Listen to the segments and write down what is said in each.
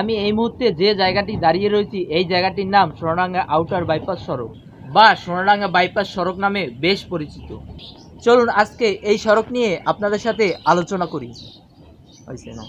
আমি এই মুহূর্তে যে জায়গাটি দাঁড়িয়ে রয়েছি, এই জায়গাটির নাম সোনাডাঙ্গা আউটার বাইপাস সড়ক বা সোনাডাঙ্গা বাইপাস সড়ক নামে বেশ পরিচিত। চলুন আজকে এই সড়ক নিয়ে আপনাদের সাথে আলোচনা করি। হয়েছে না?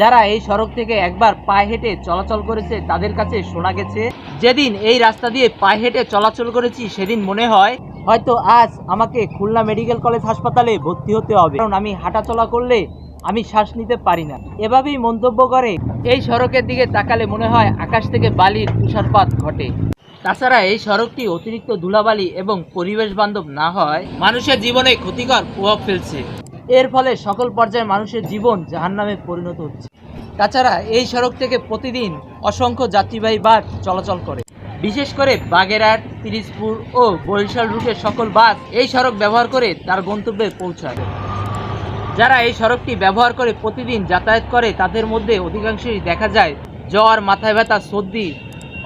যারা এই সড়ক থেকে একবার পায়ে হেঁটে চলাচল করেছে, তাদের কাছে শোনা গেছে, যেদিন এই রাস্তা দিয়ে পায়ে হেঁটে চলাচল করেছি, সেদিন মনে হয় হয়তো আজ আমাকে খুলনা মেডিকেল কলেজ হাসপাতালে ভর্তি হতে হবে। কারণ আমি হাঁটাচলা করলে আমি শ্বাস নিতে পারি না। এভাবেই মন্তব্য করে, এই সড়কের দিকে তাকালে মনে হয় আকাশ থেকে বালির তুষারপাত ঘটে। তাছাড়া এই সড়কটি অতিরিক্ত ধুলাবালি এবং পরিবেশ বান্ধব না হয়, মানুষের জীবনে ক্ষতিকর প্রভাব ফেলছে। এর ফলে সকল পর্যায়ে মানুষের জীবন জাহান্নামে পরিণত হচ্ছে। তাছাড়া এই সড়ক থেকে প্রতিদিন অসংখ্য যাত্রীবাহী বাস চলাচল করে। বিশেষ করে বাগেরহাট, তিরিশপুর ও বরিশাল রুটের সকল বাস এই সড়ক ব্যবহার করে তার গন্তব্যে পৌঁছায়। যারা এই সড়কটি ব্যবহার করে প্রতিদিন যাতায়াত করে, তাদের মধ্যে অধিকাংশই দেখা যায় জ্বর, মাথায় ব্যথা, সর্দি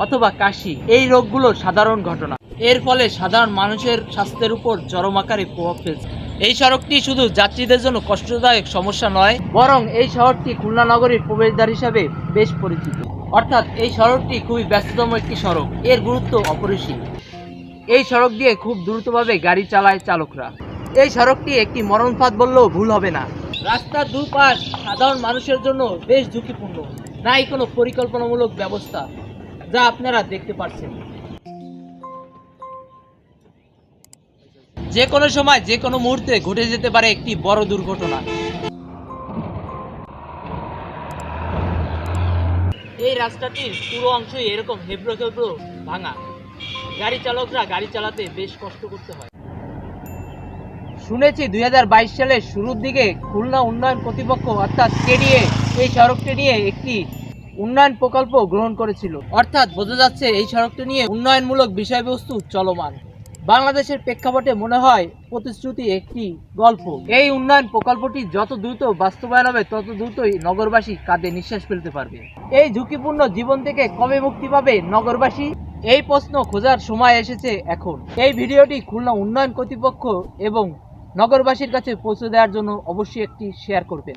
অথবা কাশি। এই রোগগুলো সাধারণ ঘটনা। এর ফলে সাধারণ মানুষের স্বাস্থ্যের উপর চরম আকারে প্রভাব ফেলছে। এই সড়কটি শুধু যাত্রীদের জন্য কষ্টদায়ক সমস্যা নয়, বরং এই শহরটি খুলনা নগরীর প্রবেশদ্বার হিসাবে বেশ পরিচিত। অর্থাৎ এই সড়কটি খুবই ব্যস্ততম একটি সড়ক, এর গুরুত্ব অপরিসীম। এই সড়ক দিয়ে খুব দ্রুতভাবে গাড়ি চালায় চালকরা। এই সড়কটি একটি মরণ ফাঁদ বললেও ভুল হবে না। রাস্তার দুপাশ সাধারণ মানুষের জন্য বেশ ঝুঁকিপূর্ণ। নাই কোনো পরিকল্পনামূলক ব্যবস্থা, যা আপনারা দেখতে পাচ্ছেন যে কোনো সময় যে কোনো মুহূর্তে ঘটে যেতে পারে একটি বড় দুর্ঘটনা। এই রাস্তাটির পুরো অংশই এরকম হেবড়ো খেবড়ো ভাঙা। গাড়ি চালকরা গাড়ি চালাতে বেশ কষ্ট করতে হয়। শুনেছি দুই হাজার বাইশ সালের শুরুর দিকে খুলনা উন্নয়ন কর্তৃপক্ষ অর্থাৎ কেডিএ এই সড়কটি নিয়ে একটি উন্নয়ন প্রকল্প গ্রহণ করেছিল। অর্থাৎ বোঝা যাচ্ছে এই সড়কটি নিয়ে উন্নয়নমূলক বিষয়বস্তু চলমান। বাংলাদেশের প্রেক্ষাপটে মনে হয় প্রতিশ্রুতি একটি গল্প। এই উন্নয়ন প্রকল্পটি যত দ্রুত বাস্তবায়ন হবে, তত দ্রুতই নগরবাসী কাঁধে নিঃশ্বাস ফেলতে পারবে। এই ঝুঁকিপূর্ণ জীবন থেকে কবে মুক্তি পাবে নগরবাসী? এই প্রশ্ন খোঁজার সময় এসেছে এখন। এই ভিডিওটি খুলনা উন্নয়ন কর্তৃপক্ষ এবং নগরবাসীর কাছে পৌঁছে দেওয়ার জন্য অবশ্যই একটি শেয়ার করবেন।